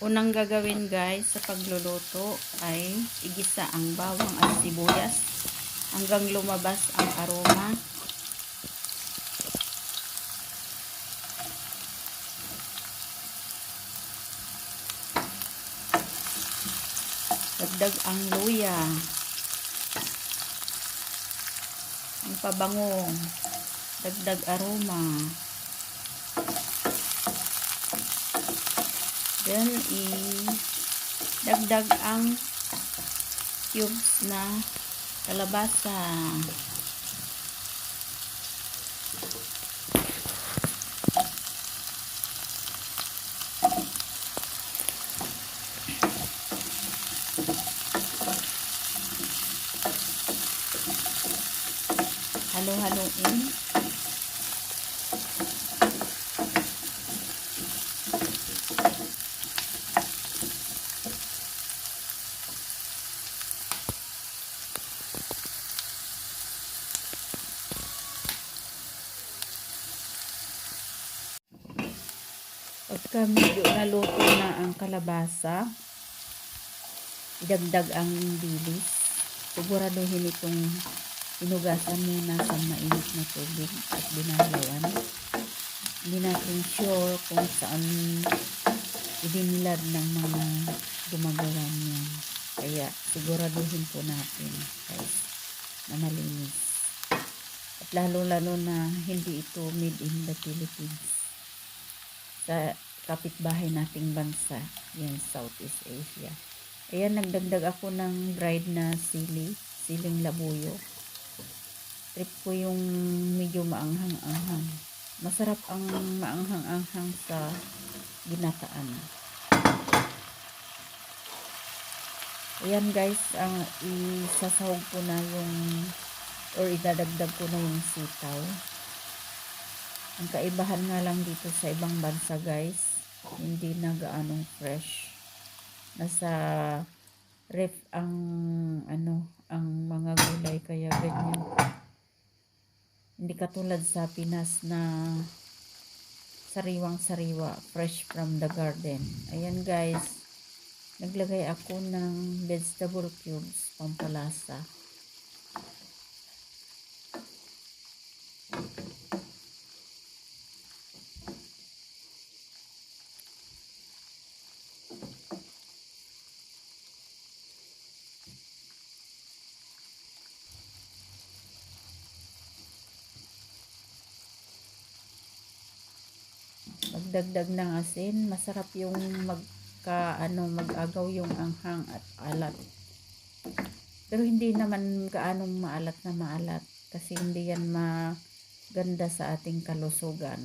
Unang gagawin guys sa pagluluto ay igisa ang bawang at sibuyas hanggang lumabas ang aroma. Dagdag ang luya. Ang pabango. Dagdag aroma. Then, i-dagdag ang cubes na kalabasa. Halo-haloin. Pagka medyo naluto na ang kalabasa, idagdag ang dilis. Siguraduhin itong inugasan muna sa mainit na tubig at binalawan. Hindi natin sure kung saan idinilad ng mga gumagawa niyan. Kaya siguraduhin po natin guys na malinis. At lalo-lalo na hindi ito made in the Philippines sa kapitbahay nating bansa, yan Southeast Asia. Ayan, nagdagdag ako ng dried na sili, siling labuyo. Trip ko yung medyo maanghang-anghang. Masarap ang maanghang-anghang sa ginataan. Ayan guys, ang isasahog ko na yung or idadagdag ko na yung sitaw. Ang kaibahan nga lang dito sa ibang bansa guys, hindi na gaanong fresh. Nasa ref ang ano, ang mga gulay kaya ganyan. Hindi katulad sa Pinas na sariwang sariwa, fresh from the garden. Ayan guys, naglagay ako ng vegetable cubes pampalasa. Magdagdag ng asin, masarap yung magka ano mag-agaw yung anghang at alat. Pero hindi naman gaanong maalat na maalat kasi hindi yan maganda sa ating kalusugan.